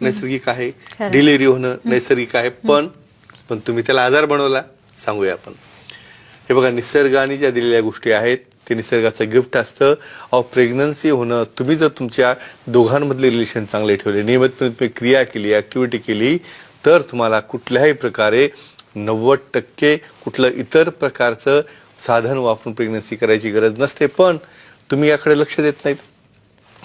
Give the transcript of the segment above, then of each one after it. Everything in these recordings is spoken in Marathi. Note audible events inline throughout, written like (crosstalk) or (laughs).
(laughs) नैसर्गिक आहे. डिलिव्हरी होणं नैसर्गिक आहे. पण पण तुम्ही त्याला आजार बनवला सांगूया आपण. हे बघा निसर्गाने ज्या दिलेल्या गोष्टी आहेत ते निसर्गाचं गिफ्ट असतं. अहो प्रेग्नन्सी होणं तुम्ही जर तुमच्या दोघांमधले रिलेशन चांगले ठेवले नियमितपणे तुम्ही क्रिया केली ऍक्टिव्हिटी केली तर तुम्हाला कुठल्याही प्रकारे नव्वद टक्के कुठलं इतर प्रकारचं साधन वापरून प्रेग्नन्सी करायची गरज नसते. पण तुम्ही याकडे लक्ष देत नाहीत.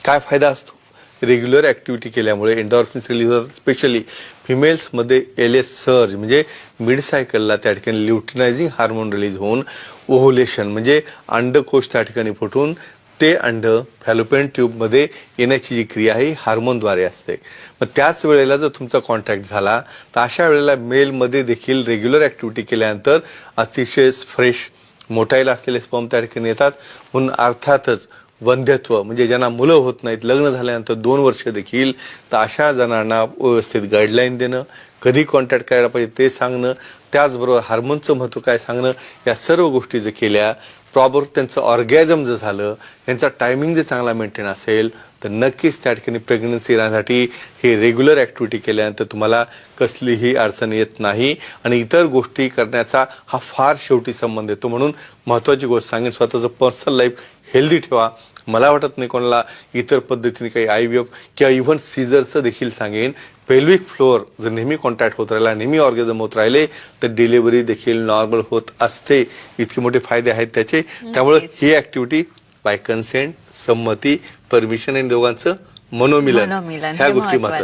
काय फायदा असतो? रेग्युलर ॲक्टिव्हिटी केल्यामुळे एन्डॉर्फिन्स रिलीज होतात. स्पेशली फिमेल्समध्ये एल एस सर्ज म्हणजे मिड सायकलला त्या ठिकाणी ल्युटिनायझिंग हार्मोन रिलीज होऊन ओव्हुलेशन म्हणजे अंडकोश त्या ठिकाणी फुटून ते अंड फॅलोपेन ट्यूबमध्ये येण्याची जी क्रिया आहे ही हार्मोनद्वारे असते. मग त्याच वेळेला जर तुमचा कॉन्टॅक्ट झाला तर अशा वेळेला मेलमध्ये देखील रेग्युलर ॲक्टिव्हिटी केल्यानंतर अतिशय फ्रेश मोटाईल असलेले स्पर्म त्या ठिकाणी येतात. म्हणून अर्थातच वंध्यत्व म्हणजे ज्यांना मुलं होत नाहीत लग्न झाल्यानंतर दोन वर्ष देखील तर अशा जणांना व्यवस्थित गाईडलाईन देणं कधी कॉन्टॅक्ट करायला पाहिजे ते सांगणं त्याचबरोबर हार्मोनचं महत्त्व काय सांगणं या सर्व गोष्टी जर केल्या प्रॉपर त्यांचं ऑर्गॅझम जर झालं यांचा टायमिंग जर चांगला मेंटेन असेल तर नक्कीच त्या ठिकाणी प्रेग्नन्सी येण्यासाठी हे रेग्युलर ॲक्टिव्हिटी केल्यानंतर तुम्हाला कसलीही अडचण येत नाही. आणि इतर गोष्टी करण्याचा हा फार शेवटी संबंध येतो. म्हणून महत्त्वाची गोष्ट सांगेन स्वतःचं पर्सनल लाईफ हेल्दी ठेवा. मला वाटत नाही कोणाला इतर पद्धतीने काही आय व्ही एफ किंवा इव्हन सीझरचं देखील सांगेन. पेल्विक फ्लोअर जर नेहमी कॉन्टॅक्ट होत राहिला नेहमी ऑर्गॅझम होत राहिले तर डिलिव्हरी देखील नॉर्मल होत असते. इतके मोठे फायदे आहेत त्याचे. त्यामुळे ही ऍक्टिव्हिटी बाय कन्सेंट संमती परमिशन आणि दोघांचं मनोमिलन. ह्या गोष्टी. महत्त्वाच्या